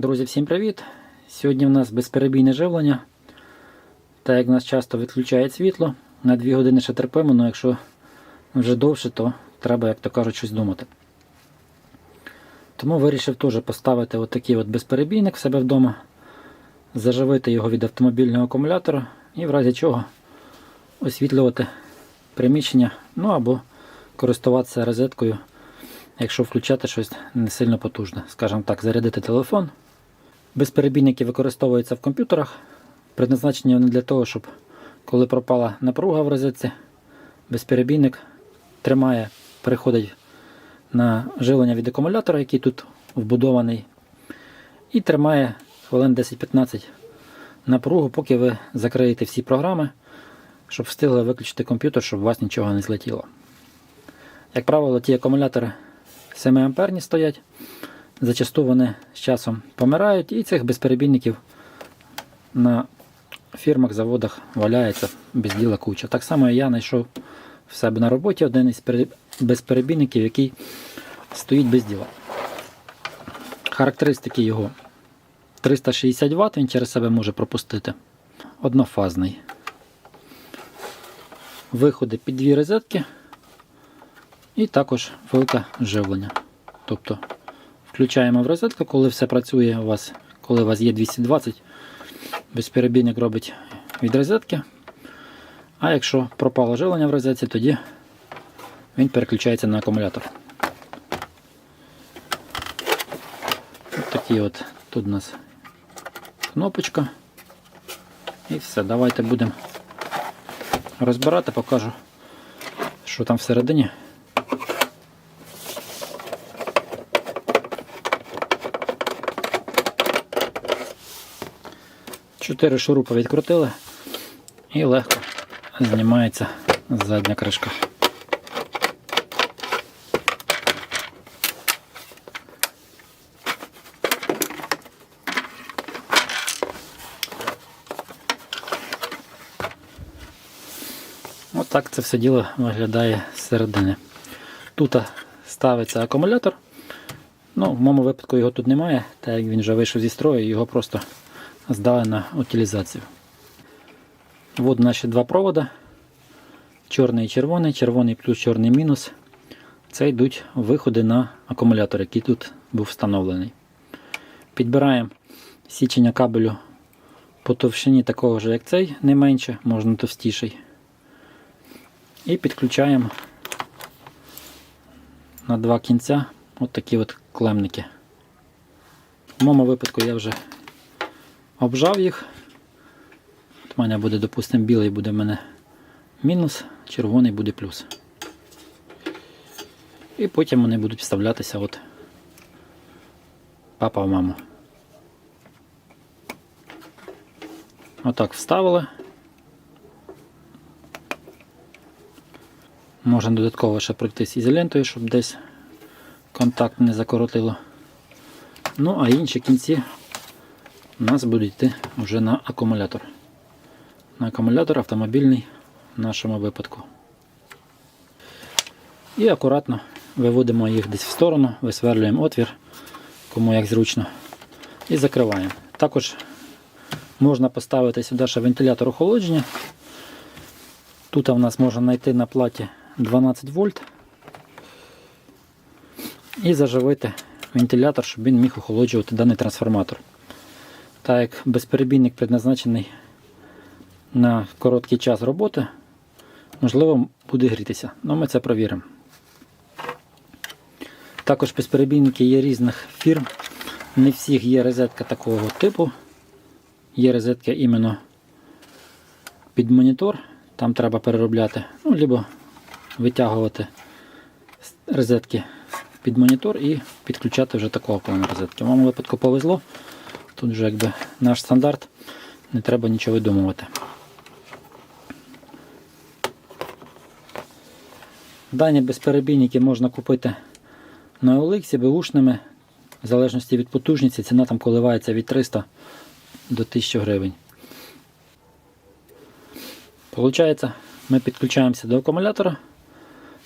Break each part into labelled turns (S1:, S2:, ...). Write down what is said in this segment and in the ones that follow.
S1: Друзі, всім привіт! Сьогодні в нас безперебійне живлення. Так як в нас часто відключають світло, на 2 години ще терпимо, але якщо вже довше, то треба, як то кажуть, щось думати. Тому вирішив теж поставити отакий от безперебійник в себе вдома, заживити його від автомобільного акумулятора і в разі чого освітлювати приміщення, ну або користуватися розеткою, якщо включати щось не сильно потужне. Скажімо так, зарядити телефон. Безперебійники використовуються в комп'ютерах. Предназначені вони для того, щоб коли пропала напруга в розетці, безперебійник тримає, переходить на живлення від акумулятора, який тут вбудований, і тримає хвилин 10-15 напругу, поки ви закриєте всі програми, щоб встигли виключити комп'ютер, щоб у вас нічого не злетіло. Як правило, ті акумулятори 7 амперні стоять. Зачасту вони з часом помирають, і цих безперебійників на фірмах, заводах валяється без діла куча. Так само я знайшов в себе на роботі один із безперебійників, який стоїть без діла. Характеристики його 360 Вт, він через себе може пропустити. Однофазний. Виходи під дві розетки. І також велике живлення. Тобто включаємо в розетку, коли все працює у вас, коли у вас є 220, безперебійник робить від розетки. А якщо пропало живлення в розетці, тоді він переключається на акумулятор. Ось такі от тут у нас кнопочка. І все, давайте будемо розбирати, покажу, що там всередині. Чотири шурупи відкрутили і легко знімається задня кришка. Отак це все діло виглядає зсередини. Тут ставиться акумулятор. Ну, в моєму випадку його тут немає, так як він вже вийшов зі строю, його просто здали на утилізацію. От наші два провода. Чорний і червоний, червоний плюс чорний мінус. Це йдуть виходи на акумулятор, який тут був встановлений. Підбираємо січення кабелю по товщині такого ж, як цей, не менше, можна товстіший. І підключаємо на два кінця от такі от клемники. В моєму випадку я вже обжав їх. От у мене буде, допустимо, білий буде в мене мінус, червоний буде плюс. І потім вони будуть вставлятися от папа в маму. Отак вставили. Можна додатково ще пройтись ізолентою, щоб десь контакт не закоротило. Ну, а інші кінці у нас будуть йти вже на акумулятор. На акумулятор автомобільний в нашому випадку. І акуратно виводимо їх десь в сторону, висверлюємо отвір, кому як зручно, і закриваємо. Також можна поставити сюди ще вентилятор охолодження. Тут у нас можна знайти на платі 12 вольт і заживити вентилятор, щоб він міг охолоджувати даний трансформатор. Так як безперебійник предназначений на короткий час роботи, можливо, буде грітися. Ну, ми це провіримо. Також безперебійники є різних фірм. Не всіх є розетка такого типу. Є розетка іменно під монітор, там треба переробляти, ну, либо витягувати розетки під монітор і підключати вже такого плану розетки. В моєму випадку повезло. Тут вже якби наш стандарт, не треба нічого видумувати. Дані безперебійники можна купити на OLX беушними, в залежності від потужності, ціна там коливається від 300 до 1000 гривень. Получається, ми підключаємося до акумулятора,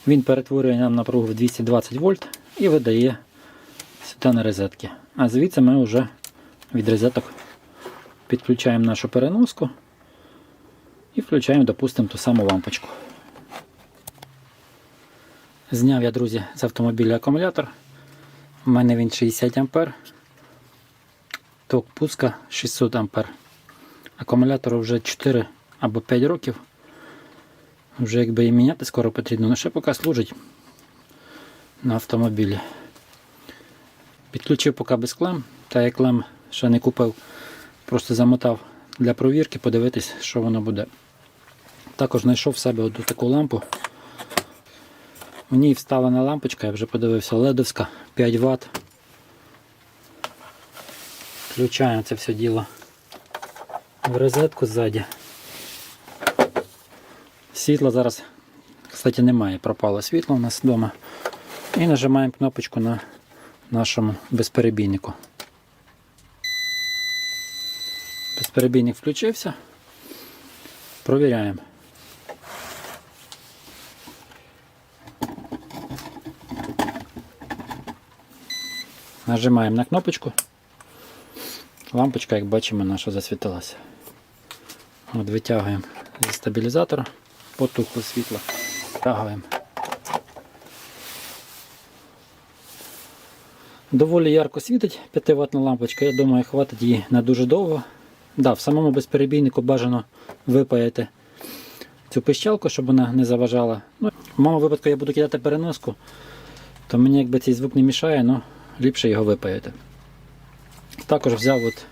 S1: він перетворює нам напругу в 220 вольт і видає сюди на розетки. А звідси ми вже від розеток підключаємо нашу переноску і включаємо, допустимо, ту саму лампочку. Зняв я, друзі, з автомобіля акумулятор. У мене він 60 А. Ток пуска 600 А. Акумулятору вже 4 або 5 років. Вже якби і міняти скоро потрібно, але ще поки служить на автомобілі. Підключив поки без клем, та як клем ще не купив, просто замотав для провірки, подивитись, що воно буде. Також знайшов в себе одну таку лампу. В ній вставлена лампочка, я вже подивився, ледовська 5 Вт. Включаємо це все діло в розетку ззаді. Світла зараз, кстати, немає, пропало світло у нас вдома. І нажимаємо кнопочку на нашому безперебійнику. Безперебійник включився. Провіряємо. Нажимаємо на кнопочку. Лампочка, як бачимо, наша засвітилася. От витягуємо зі стабілізатора, потухло світло. Втягуємо. Доволі ярко світить 5 ватна лампочка, я думаю, хватить її на дуже довго. Да, в самому безперебійнику бажано випаяти цю пищалку, щоб вона не заважала. Ну, в моєму випадку я буду кидати переноску, то мені якби цей звук не мішає, але ліпше його випаяти. Також взяв от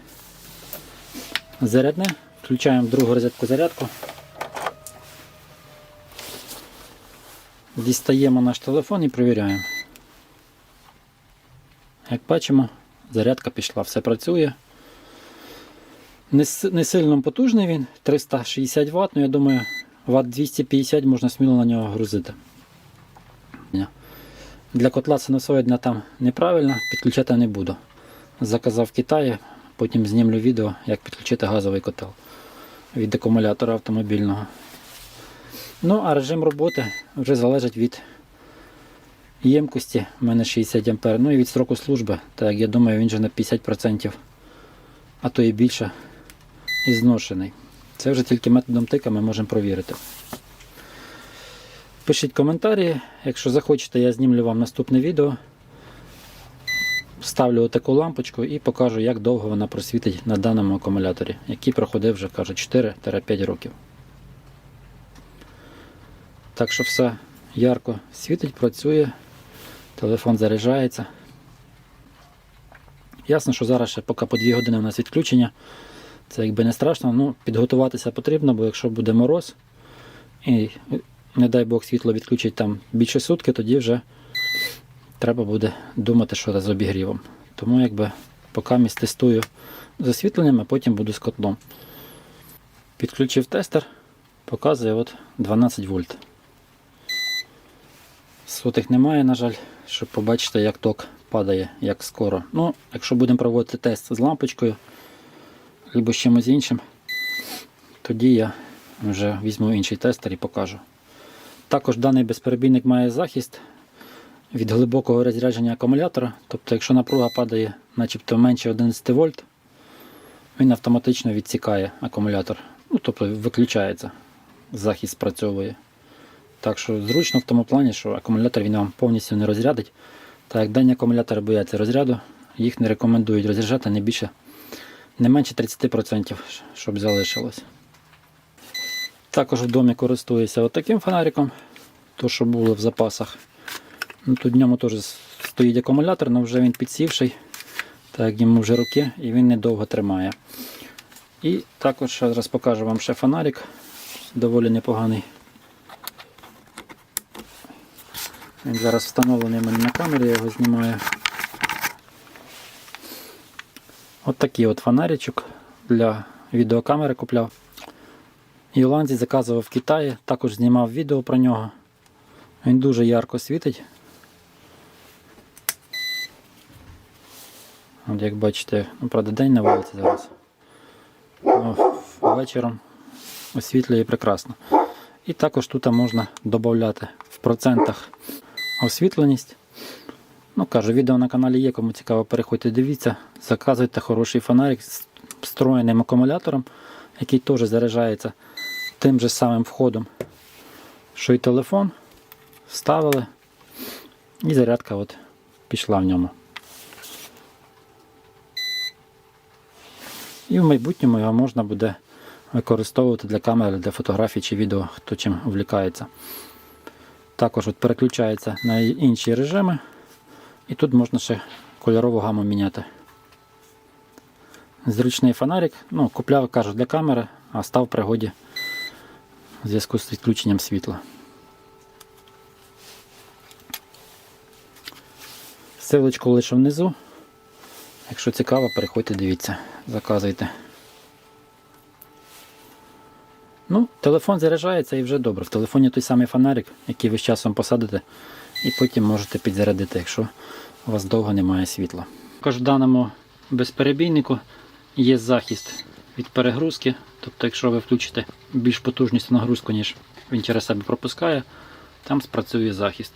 S1: зарядне, включаємо другу розетку зарядку. Дістаємо наш телефон і перевіряємо. Як бачимо, зарядка пішла, все працює. Не, сильно потужний він, 360 Вт, ну я думаю, Вт 250 можна сміло на нього грузити. Для котла синусоїдна там неправильно, підключати не буду. Заказав в Китаї, потім знімлю відео, як підключити газовий котел від акумулятора автомобільного. Ну, а режим роботи вже залежить від ємкості. У мене 60 А. Ну і від строку служби. Так, я думаю, він же на 50%, а то і більше і зношений. Це вже тільки методом тика ми можемо провірити. Пишіть коментарі, якщо захочете, я знімлю вам наступне відео. Ставлю таку лампочку і покажу, як довго вона просвітить на даному акумуляторі, який проходив вже кажу, 4-5 років. Так що все ярко світить, працює, телефон заряджається. Ясно, що зараз ще поки по 2 години у нас відключення. Це якби не страшно, ну підготуватися потрібно, бо якщо буде мороз і, не дай Бог, світло відключить там більше сутки, тоді вже треба буде думати, що з обігрівом. Тому якби поки місь тестую з освітленням, а потім буду з котлом. Підключив тестер, показує от 12 вольт. Сотих немає, на жаль, щоб побачити, як ток падає, як скоро. Ну, якщо будемо проводити тест з лампочкою, або з чимось іншим, тоді я вже візьму інший тестер і покажу. Також даний безперебійник має захист від глибокого розрядження акумулятора. Тобто, якщо напруга падає начебто менше 11 вольт, він автоматично відсікає акумулятор. Ну, тобто виключається, захист спрацьовує. Так що зручно в тому плані, що акумулятор він вам повністю не розрядить. Так як дані акумулятори бояться розряду, їх не рекомендують розряджати не більше, не менше 30%, щоб залишилось. Також в домі користуюся отаким фонариком, то що було в запасах. Ну, Тут в ньому теж стоїть акумулятор, але вже він підсівший, так як йому вже роки і він недовго тримає. І також зараз покажу вам ще фонарик, доволі непоганий. Він зараз встановлений у мене на камері, я його знімаю. От такий от фонаричок для відеокамери купляв. Іоландці заказував в Китаї, також знімав відео про нього. Він дуже ярко світить. От як бачите, ну, правда день на вулиці зараз. Ну, вечором освітлює прекрасно. І також тут можна додати в процентах освітленість. Ну, кажу, відео на каналі є, кому цікаво, переходьте, дивіться, заказуйте хороший фонарик з встроєним акумулятором, який теж заряджається тим же самим входом, що й телефон. Вставили, і зарядка от пішла в ньому. І в майбутньому його можна буде використовувати для камери, для фотографій чи відео, хто чим увлікається. Також от переключається на інші режими. І тут можна ще кольорову гаму міняти. Зручний фонарик, ну, купляв, кажу, для камери, а став в пригоді в зв'язку з відключенням світла. Силочку лише внизу. Якщо цікаво, переходьте, дивіться, заказуйте. Ну, телефон заряджається і вже добре. В телефоні той самий фонарик, який ви з часом посадите, і потім можете підзарядити, якщо у вас довго немає світла. Також в даному безперебійнику є захист від перегрузки. Тобто, якщо ви включите більш потужністю нагрузку, ніж він через себе пропускає, там спрацює захист.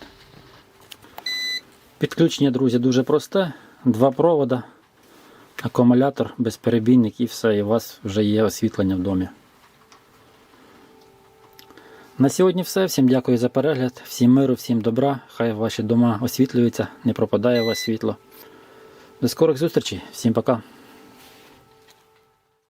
S1: Підключення, друзі, дуже просте. Два провода, акумулятор, безперебійник і все, і у вас вже є освітлення в домі. На сьогодні все. Всім дякую за перегляд, всім миру, всім добра. Хай ваші дома освітлюються, не пропадає у вас світло. До скорих зустрічей, всім пока.